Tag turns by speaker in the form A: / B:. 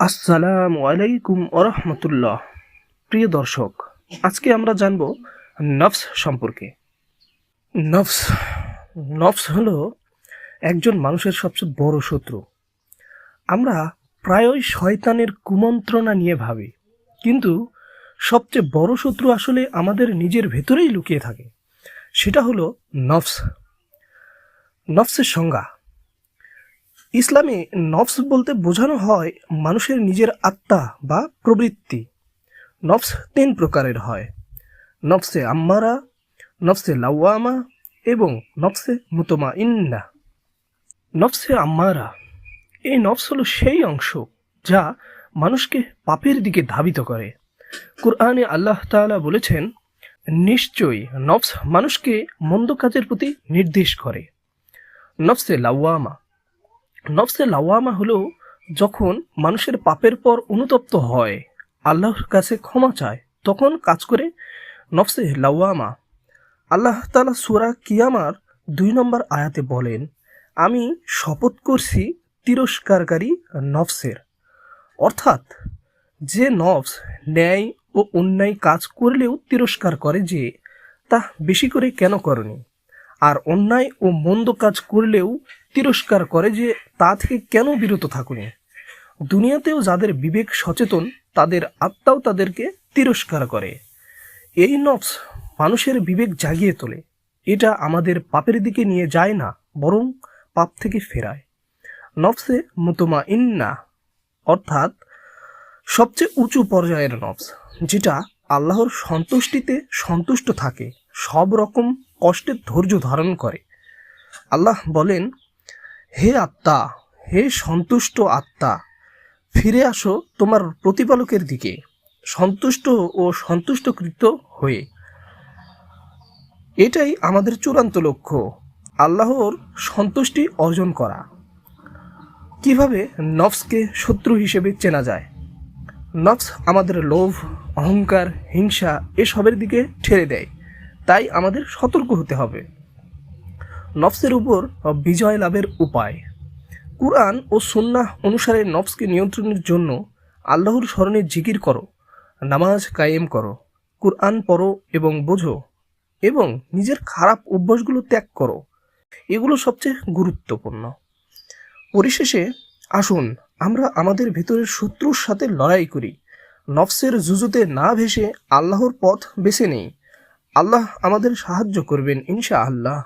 A: আসসালামু আলাইকুম ওরহমতুল্লাহ প্রিয় দর্শক, আজকে আমরা জানব নফস সম্পর্কে। নফস নফস হলো একজন মানুষের সবচেয়ে বড় শত্রু। আমরা প্রায়ই শয়তানের কুমন্ত্রণা নিয়ে ভাবি, কিন্তু সবচেয়ে বড় শত্রু আসলে আমাদের নিজের ভেতরেই লুকিয়ে থাকে, সেটা হলো নফস। নফসের সংজ্ঞা ইসলামে নফস বলতে বোঝানো হয় মানুষের নিজের আত্মা বা প্রবৃত্তি। নফস তিন প্রকারের হয়। নফসে আম্মারা, নফসে লাওয়ামা এবং নফসে মুতমা ইন্না নফসে আম্মারা, এই নফস হলো সেই অংশ যা মানুষকে পাপের দিকে ধাবিত করে। কুরআনে আল্লাহ তাআলা বলেছেন, নিশ্চয়ই নফস মানুষকে মন্দ কাজের প্রতি নির্দেশ করে। নফসে লাওয়ামা নফসে লাওয়ামা হলো যখন মানুষের পাপের পর অনুতপ্ত হয়, আল্লাহর কাছে ক্ষমা চায়, তখন কাজ করে নফসে লাওয়ামা। আল্লাহ তালা সুরা কিয়ামার দুই নম্বর আয়াতে বলেন, আমি শপথ করছি তিরস্কারকারী নফসের। অর্থাৎ যে নফস ন্যায় ও অন্যায় কাজ করলেও তিরস্কার করে যে, তা বেশি করে কেন করনি? আর অন্যায় ও মন্দ কাজ করলেও তিরস্কার করে যে তা থেকে কেন বিরত থাকুনি? দুনিয়াতেও যাদের বিবেক সচেতন, তাদের আত্মাও তাদেরকে তিরস্কার করে। এই নফস মানুষের বিবেক জাগিয়ে তোলে। এটা আমাদের পাপের দিকে নিয়ে যায় না, বরং পাপ থেকে ফেরায়। নফসে মুতমা ইন্না অর্থাৎ সবচেয়ে উঁচু পর্যায়ের নফস, যেটা আল্লাহর সন্তুষ্টিতে সন্তুষ্ট থাকে। সব রকম কষ্টের ধৈর্য ধারণ করে। আল্লাহ বলেন, হে আত্মা, হে সন্তুষ্ট আত্মা, ফিরে আসো তোমার প্রতিপালকের দিকে, সন্তুষ্ট ও সন্তুষ্টকৃত হয়ে। এটাই আমাদের চূড়ান্ত লক্ষ্য, আল্লাহর সন্তুষ্টি অর্জন করা। কীভাবে নফসকে শত্রু হিসেবে চেনা যায়? নফস আমাদের লোভ, অহংকার, হিংসা এসবের দিকে ঠেলে দেয়। তাই আমাদের সতর্ক হতে হবে। নফসের উপর বিজয় লাভের উপায়। কুরআন ও সুন্নাহ অনুসারে নফসকে নিয়ন্ত্রণের জন্য আল্লাহর স্মরণে জিকির করো, নামাজ কায়েম করো, কুরআন পড়ো এবং বোঝো এবং নিজের খারাপ অভ্যাসগুলো ত্যাগ করো। এগুলো সবচেয়ে গুরুত্বপূর্ণ। পরিশেষে আসুন আমরা আমাদের ভেতরের শত্রুর সাথে লড়াই করি। নফসের জুজুতে না ভেসে আল্লাহর পথ বেছে নেই। আল্লাহ আমাদের সাহায্য করবেন ইনশা আল্লাহ